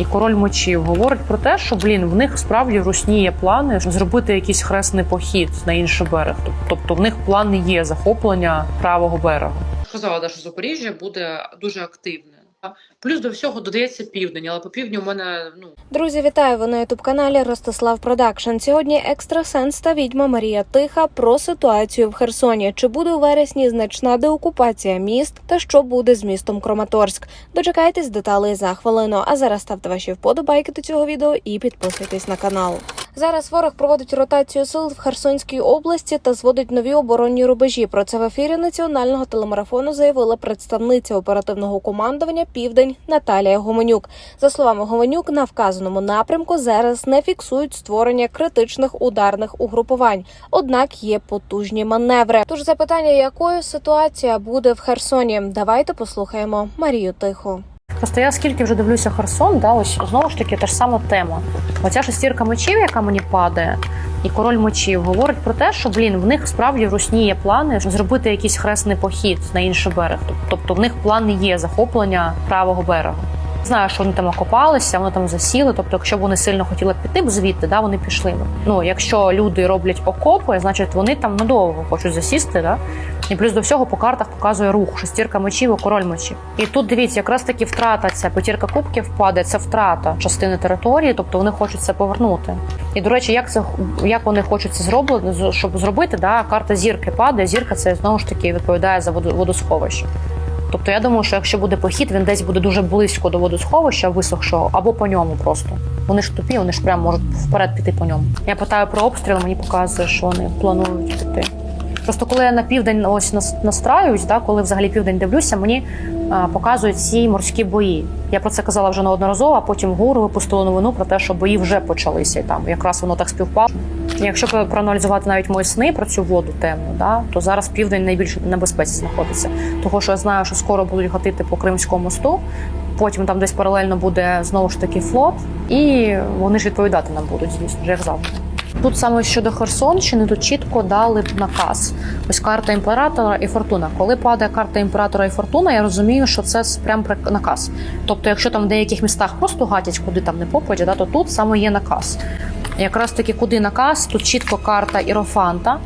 І король мечів говорить про те, що блін, в них справді в русні є плани зробити якийсь хресний похід на інший берег. Тобто в них плани є захоплення правого берега. Сказала, що Запоріжжя буде дуже активне. Плюс до всього додається південь, але по півдню у мене ну Друзі, вітаю! Ви на ютуб каналі Ростислав Продакшн. Сьогодні екстрасенс та відьма Марія Тиха про ситуацію в Херсоні. Чи буде у вересні значна деокупація міст та що буде з містом Краматорськ? Дочекайтесь деталей за хвилину. А зараз ставте ваші вподобайки до цього відео і підписуйтесь на канал. Зараз ворог проводить ротацію сил в Херсонській області та зводить нові оборонні рубежі. Про це в ефірі національного телемарафону заявила представниця оперативного командування Південь Наталія Гуменюк. За словами Гуменюк, на вказаному напрямку зараз не фіксують створення критичних ударних угрупувань. Однак є потужні маневри. Тож запитання, якою ситуація буде в Херсоні? Давайте послухаємо Марію Тиху. Просто я скільки вже дивлюся Херсон, да, ось знову ж таки та ж сама тема. Оця шестірка мечів, яка мені падає, і король мечів говорить про те, що блін, в них справді в русні є плани зробити якийсь хресний похід на інший берег. Тобто в них плани є захоплення правого берега. Знаю, що вони там окопалися, вони там засіли. Тобто, якщо б вони сильно хотіли піти б звідти, да, вони пішли б. Ну, якщо люди роблять окопи, значить вони там надовго хочуть засісти, да? І плюс до всього по картах показує рух, шестірка мечів і король мечів. І тут дивіться, якраз таки втрата ця п'ятірка кубків падає, це втрата частини території, тобто вони хочуть це повернути. І до речі, як це як вони хочуть це зробити, щоб зробити, да, карта зірки падає. Зірка це знову ж таки відповідає за водосховище. Тобто я думаю, що якщо буде похід, він десь буде дуже близько до водосховища висохшого або по ньому просто. Вони ж тупі, вони ж прямо можуть вперед піти по ньому. Я питаю про обстріл, мені показує, що вони планують піти. Просто коли я на південь ось настраюсь, да, коли взагалі південь дивлюся, мені а, показують ці морські бої. Я про це казала вже неодноразово, а потім гуру випустили новину про те, що бої вже почалися і там. Якраз воно так співпало. І Якщо проаналізувати навіть мої сни про цю воду темну, да, то зараз південь найбільш небезпеці знаходиться. Того, що я знаю, що скоро будуть гатити по Кримському мосту. Потім там десь паралельно буде знову ж таки флот, і вони ж відповідати нам будуть, звісно, як завжди. Тут саме щодо Херсонщини, тут чітко дали наказ. Ось карта імператора і фортуна. Коли падає карта імператора і фортуна, я розумію, що це прям наказ. Тобто, якщо там в деяких містах просто гатять, куди там не попадять, да, то тут саме є наказ. Якраз таки куди наказ, тут чітко карта Ірофанта.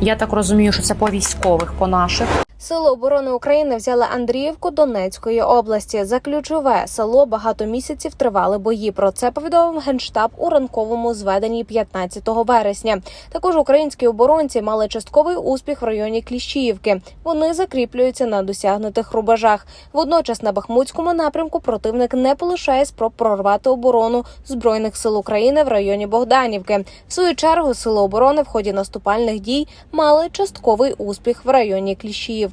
Я так розумію, що це по військових, по наших. Сили оборони України взяли Андріївку Донецької області. За ключове село багато місяців тривали бої. Про це повідомив генштаб у ранковому зведенні 15 вересня. Також українські оборонці мали частковий успіх в районі Кліщіївки. Вони закріплюються на досягнутих рубежах. Водночас на Бахмутському напрямку противник не полишає спроб прорвати оборону збройних сил України в районі Богданівки. В свою чергу сили оборони в ході наступальних дій мали частковий успіх в районі Кліщіївки.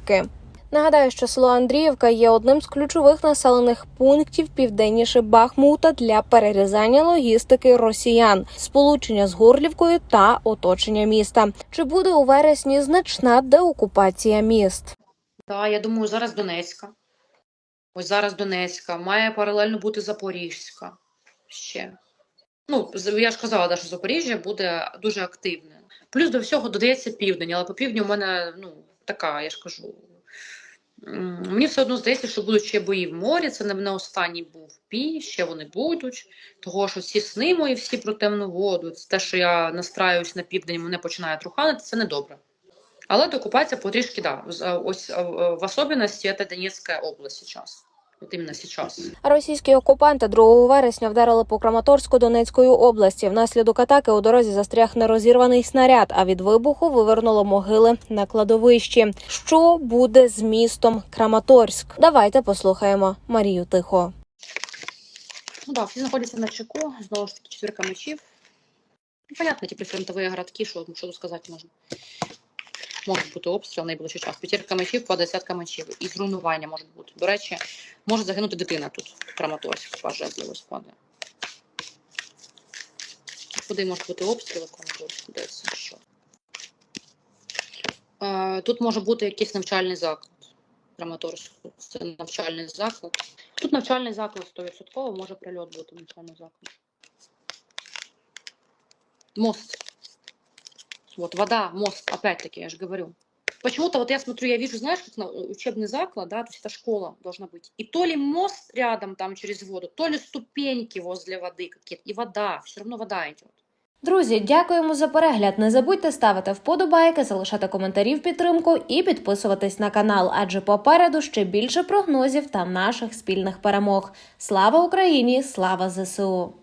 Нагадаю, що село Андріївка є одним з ключових населених пунктів південніше Бахмута для перерізання логістики росіян, сполучення з Горлівкою та оточення міста. Чи буде у вересні значна деокупація міст? Так, я думаю, зараз Донецька. Ось зараз Донецька. Має паралельно бути Запорізька ще. Ну, я ж казала, що Запоріжжя буде дуже активне. Плюс до всього додається південь, але по півдню у мене ну, така, я ж кажу. Мені все одно здається, що будуть ще бої в морі. Це не, не останній був бій, ще вони будуть. Того, що всі сни мої, всі про темну воду, це те, що я настраюсь на південь, мене починає труханити, це недобре. Але докупається потрішки, да. Ось в особливості це Донецька область зараз. От іменно зараз. Російські окупанти 2 вересня вдарили по Краматорську Донецької області. Внаслідок атаки у дорозі застряг нерозірваний снаряд, а від вибуху вивернуло могили на кладовищі. Що буде з містом Краматорськ? Давайте послухаємо Марію Тихо. Ну так, всі знаходяться на чеку, знову ж таки, четвірка мечів. Ну, понятно, ті прифронтові городки, що, що сказати можна. Може бути обстріл найближчий час. П'ятірка мечів, по десятка мечів. І зруйнування може бути. До речі, може загинути дитина тут, Краматорськ, пожежливо спаде. Куди може бути обстріл в Краматорську? Де? Що? Е, тут може бути якийсь навчальний заклад. Краматорську. Це навчальний заклад. Тут навчальний заклад 100%, може прильот бути навчальний заклад. Мост. Вот вода, мост, опять-таки, я же говорю. Почему-то вот я смотрю, я вижу, знаешь, как на учебный заклад, да, то есть это школа должна быть. И то ли мост рядом там через воду, то ли ступеньки возле воды какие-то, и вода, все равно вода идет. Друзі, дякуємо за перегляд. Не забудьте ставити вподобайки, залишати коментарі в підтримку і підписуватись на канал, адже попереду ще більше прогнозів та наших спільних перемог. Слава Україні! Слава ЗСУ!